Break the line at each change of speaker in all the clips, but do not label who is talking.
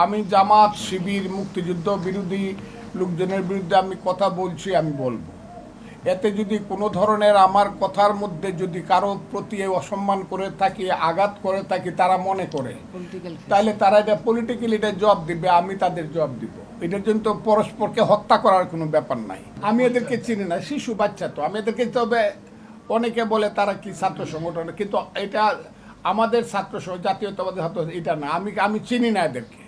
আমি জামাত শিবির মুক্তিযুদ্ধ বিরোধী লোকজনের বিরুদ্ধে আমি কথা বলছি আমি বলব। এতে যদি কোনো ধরনের আমার কথার মধ্যে যদি কারও প্রতি অসম্মান করে থাকি আঘাত করে থাকি তারা মনে করে তাহলে তারা এটা পলিটিক্যালি এটা জব দিবে আমি তাদের জব দিব। এটার জন্য তো পরস্পরকে হত্যা করার কোনো ব্যাপার নাই। আমি এদেরকে চিনি না শিশু বাচ্চা তো। আমি এদেরকে তবে অনেকে বলে তারা কি ছাত্র সংগঠন কিন্তু এটা আমাদের ছাত্র সং- জাতীয়তাবাদী ছাত্র এটা না। আমি আমি চিনি না এদেরকে।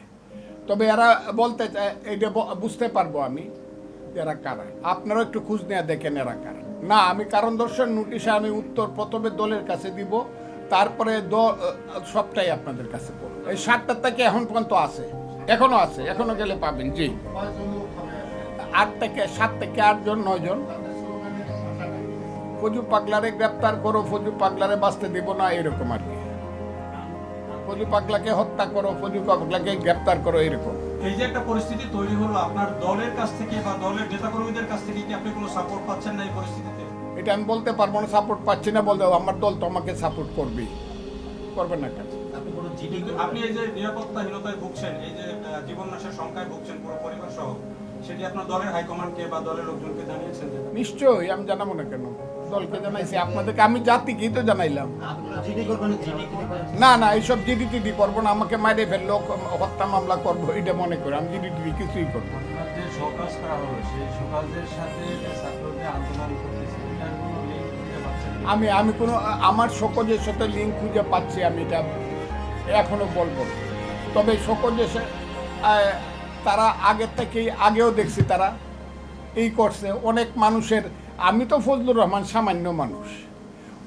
তবে এরা বলতে এটা বুঝতে পারব আমি এরা কারা। আপনারাও একটু খোঁজ নেওয়া দেখেন এরা কারা। না, আমি কারণ দর্শন নোটিশে আমি উত্তর প্রথমে দলের কাছে দিব, তারপরে দ- সবটাই আপনাদের কাছে পড়ব এই সাতটার থেকে এখন পর্যন্ত আছে। এখনও আছে, এখনও গেলে পাবেন, জি। আট থেকে, সাত থেকে আটজন নয়জন ফজু পাগলারে গ্রেপ্তার করো, ফজু পাগলারে বাঁচতে দেব না, এরকম আর কি। ফজু পাগলাকে হত্যা করো ফজু পাগলাকে গ্রেপ্তার করো এরকম
এই যে একটা পরিস্থিতি তৈরি হলো আপনার দলের কাছ থেকে বা দলের নেতাকর্মীদের কাছ থেকে কি আপনি কোনো সাপোর্ট পাচ্ছেন না এই পরিস্থিতিতে?
এটা আমি বলতে পারব না সাপোর্ট পাচ্ছি না বলতে আমার দল তো আমাকে সাপোর্ট করবেই। করবে না কেন?
আপনি এই যে নিরাপত্তাহীনতায় ভুগছেন এই যে জীবন নাশের সংখ্যায় ভুগছেন পুরো পরিবার সহ সেটি আপনার দলের হাইকমান্ডকে বা দলের লোকজনকে জানিয়েছেন
নিশ্চয়ই আমি জানাব না কেন। দলকে জানাইছি আপনাদেরকে আমি জাতিকেই তো জানাইলাম। না না এইসব জিডি টিডি করব না আমাকে মাইরে ফেলল হত্যা মামলা করব এটা মনে করে আমি জিডি টিডি কিছুই করব? আমি আমি কোনো আমার সকজের সাথে লিঙ্ক খুঁজে পাচ্ছি আমি এটা এখনও বলব তবে সকজের সা- তারা আগের থেকেই আগেও দেখছি তারা এই করছে। অনেক মানুষের আমি তো ফজলুর রহমান সামান্য মানুষ।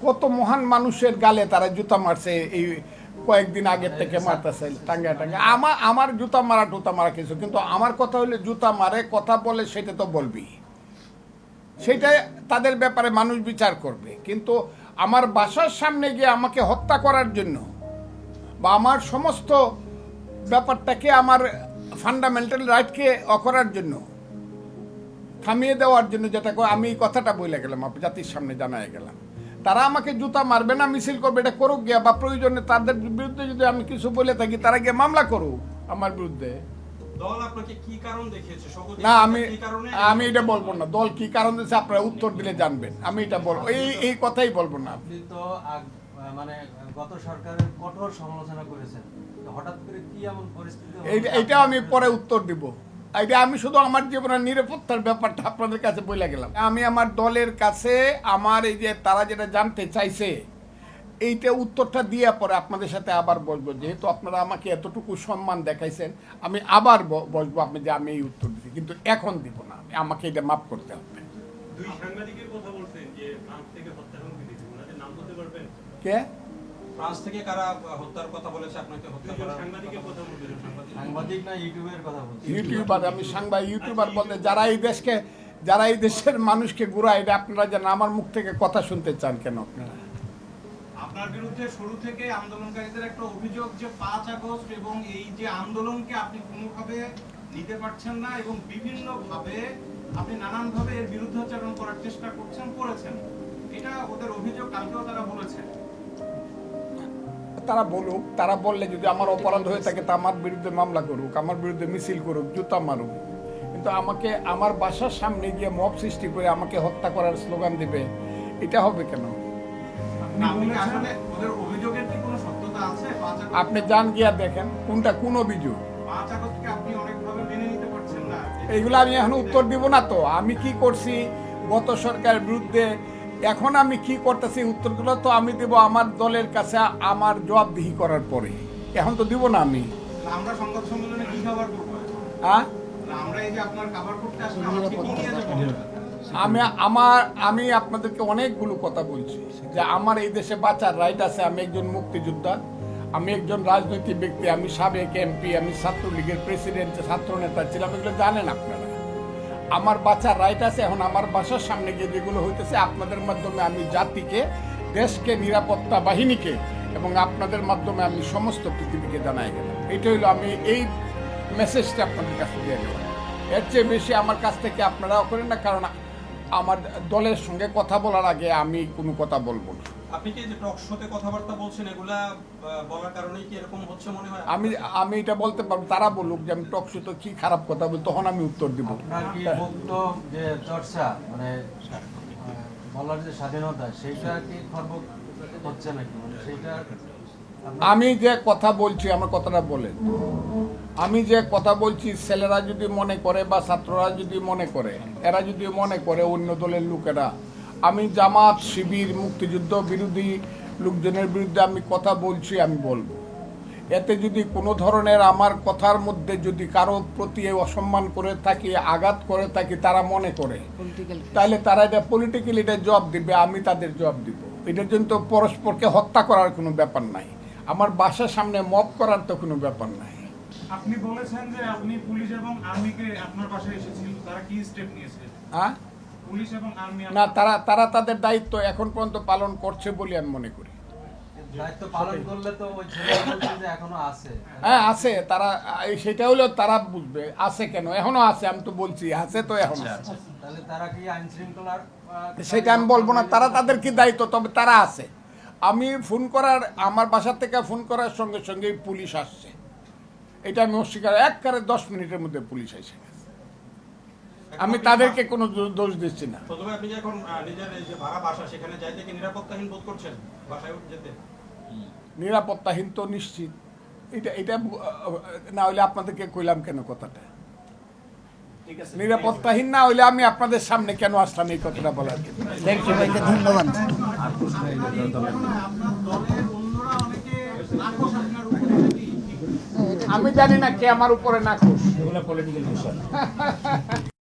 কত মহান মানুষের গালে তারা জুতা মারছে এই কয়েকদিন আগের থেকে মারতেছে টাঙ্গা টাঙ্গা আমার আমার জুতা মারা টুতা মারা কিছু কিন্তু আমার কথা হলে জুতা মারে কথা বলে সেটা তো বলবি। সেটা তাদের ব্যাপারে মানুষ বিচার করবে। কিন্তু আমার বাসার সামনে গিয়ে আমাকে হত্যা করার জন্য বা আমার সমস্ত ব্যাপারটাকে আমার ফান্ডামেন্টাল রাইটকে অকরার জন্য থামিয়ে দেওয়ার জন্য যেটা আমি এই কথাটা বলে গেলাম জাতির সামনে জানাই গেলাম। তারা আমাকে জুতা মারবে না মিছিল করবে এটা করুক গিয়া বা প্রয়োজনে তাদের বিরুদ্ধে যদি আমি কিছু বলে থাকি তারা গিয়ে মামলা করুক আমার বিরুদ্ধে।
কি কারণ
না আমি আমি এটা বলব না। দল কি কারণ দিয়েছে আপনারা উত্তর দিলে জানবেন। আমি এটা বলব। এই এই কথাই বলব না।
আপনি তো মানে গত সরকারের কঠোর সমালোচনা করেছেন। হঠাৎ করে কি এমন পরিস্থিতি
এইটা আমি পরে উত্তর দিব। এটা আমি শুধু আমার জীবনের নিরাপত্তার ব্যাপারটা আপনাদের কাছে বলে গেলাম। আমি আমার দলের কাছে আমার এই যে তারা যেটা জানতে চাইছে এইটা উত্তরটা দিয়ে পরে আপনাদের সাথে আবার বসবো। যেহেতু আপনারা আমাকে এতটুকু সম্মান দেখাইছেন আমি আবার বসবো আপনি যে আমি এই উত্তর দিচ্ছি কিন্তু এখন দিব না আমাকে এটা মাফ করতে হবে। কে?
ফ্রান্স থেকে কারা হত্যার কথা বলেছে আপনাকে হত্যা করার
সাংবাদিকের কথা বলছেন সাংবাদিক।
না ইউটিউবের কথা বলছি।
ইউটিউবার আমি সাংবাদিক ইউটিউবার বলতে যারা এই দেশকে যারা এই দেশের মানুষকে ঘুরায় এটা আপনারা যেন আমার মুখ থেকে কথা শুনতে চান কেন আপনারা?
আপনার বিরুদ্ধে শুরু থেকে আন্দোলনকারীদের একটা অভিযোগ যে পাঁচ আগস্ট এবং এই যে আন্দোলনকে আপনি কোনোভাবে নিতে পারছেন না এবং বিভিন্ন ভাবে আপনি নানান ভাবে এর বিরুদ্ধাচরণ করার চেষ্টা করছেন করেছেন। এটা ওদের অভিযোগ কালকেও তারা বলেছে
তারা বলুক তারা বললে যদি আমার অপরাধ হয়ে থাকে তা আমার বিরুদ্ধে মামলা করুক আমার বিরুদ্ধে মিছিল করুক জুতা মারুক। কিন্তু আমাকে আমার বাসার সামনে গিয়ে মব সৃষ্টি করে আমাকে হত্যা করার স্লোগান দিবে এটা হবে কেন?
আপনি কি আসলে ওদের অভিযোগের কি কোনো সত্যতা আছে? পাঁচ আগস্ট
আপনি যান গিয়া দেখেন কোনটা কোন অভিযোগ।
পাঁচ আগস্টকে আপনি অনেকভাবে মেনে নিতে পারছেন না?
এইগুলো আমি এখন উত্তর দিব না তো। আমি কি করছি? গত সরকারের বিরুদ্ধে এখন আমি কি করতেছি? উত্তরগুলো তো আমি দেব আমার দলের কাছে আমার জবাবদিহি করার পরে। এখন তো দিব না আমি।
আমরা সংবাদ সম্মেলনে কি খাবার করব?
হ্যাঁ?
আমরা এই যে আপনার খাবার করতে আসলে আমাকে কি নিয়ে যাব?
আমি আমার আমি আপনাদেরকে অনেকগুলো কথা বলছি যে আমার এই দেশে বাঁচার রাইট আছে। আমি একজন মুক্তিযোদ্ধা আমি একজন রাজনৈতিক ব্যক্তি আমি সাবেক এমপি আমি ছাত্রলীগের প্রেসিডেন্ট ছাত্র নেতা ছিলাম এগুলো জানেন আপনারা। আমার বাঁচার রাইট আছে, এখন আমার বাসার সামনে গিয়ে যেগুলো হইতেছে, আপনাদের মাধ্যমে আমি জাতিকে, দেশকে, নিরাপত্তা বাহিনীকে এবং আপনাদের মাধ্যমে আমি সমস্ত পৃথিবীকে জানাই গেলাম। এটা হইল আমি এই মেসেজটা আপনাদের কাছে দিয়ে গেলাম এর চেয়ে বেশি আমার কাছ থেকে আপনারাও করেন না, কারণ আমার দলের সঙ্গে কথা বলার আগে আমি কোনো কথা বলব না।
আপনি কি যে টক শোতে কথাবার্তা বলছেন এগুলা বলার কারণেই কি এরকম হচ্ছে মনে হয়?
আমি আমি এটা বলতে পারব তারা বলুক যে আমি টকশো তো কি খারাপ কথা বলি তখন আমি উত্তর দিব।
আপনার কি মুক্ত যে চর্চা মানে বলার যে স্বাধীনতা সেইটা কি খর্ব হচ্ছে নাকি? মানে সেইটা
আমি যে কথা বলছি আমার কথাটা বলেন। আমি যে কথা বলছি ছেলেরা যদি মনে করে বা ছাত্ররা যদি মনে করে এরা যদি মনে করে অন্য দলের লোকেরা আমি জামাত শিবির মুক্তিযুদ্ধ বিরোধী লোকজনের বিরুদ্ধে আমি কথা বলছি আমি বলব। এতে যদি কোনো ধরনের আমার কথার মধ্যে যদি কারও প্রতি অসম্মান করে থাকি আঘাত করে থাকি তারা মনে করে তাহলে তারা এটা পলিটিক্যালি এটা জব দিবে আমি তাদের জব দিব। এটার জন্য তো পরস্পরকে হত্যা করার কোনো ব্যাপার নাই। আমার বাসার সামনে মব করার তো কোনো ব্যাপার নাই।
আপনি বলেছেন যে আপনি পুলিশ এবং আর্মিকে আপনার পাশে এসেছিল তারা কি স্টেপ নিয়েছে?
হ্যাঁ না তারা তারা তাদের দায়িত্ব এখন পর্যন্ত পালন করছে বলে আমি মনে করি।
দায়িত্ব পালন করলে তো ওই ছেলে বলছে যে এখনও আছে।
হ্যাঁ আছে তারা এই সেটা হলেও তারা বুঝবে আছে কেন? এখনও আছে আমি তো বলছি আছে তো এখন আছে।
তাহলে তারা কি আইন শৃঙ্খলার আহ,
সেটা আমি বলব না তারা তাদের কি দায়িত্ব? তবে তারা আছে। আমি ফোন করার আমার বাসা থেকে ফোন করার সঙ্গে সঙ্গে পুলিশ আসছে। এটা আমি অস্বীকার একবারে দশ মিনিটের মধ্যে পুলিশ এসে গেছে আমি তাদেরকে কোনো দোষ দিচ্ছি না।
প্রথমে আপনি যে নিজের এই যে ভাড়া বাসা সেখানে যাইতে কি নিরাপত্তাহীন বোধ করছেন? বাসায় যেতে?
নিরাপত্তাহীন তো নিশ্চিত। এটা এটা না হইলে আপনাদেরকে কইলাম কেন কথাটা? নিরাপত্তাহীন না হইলে আমি আপনাদের সামনে কেন আসলাম এই কথাটা বলার জন্য?
ধন্যবাদ।
আমি জানি না কে আমার উপরে না। খুশ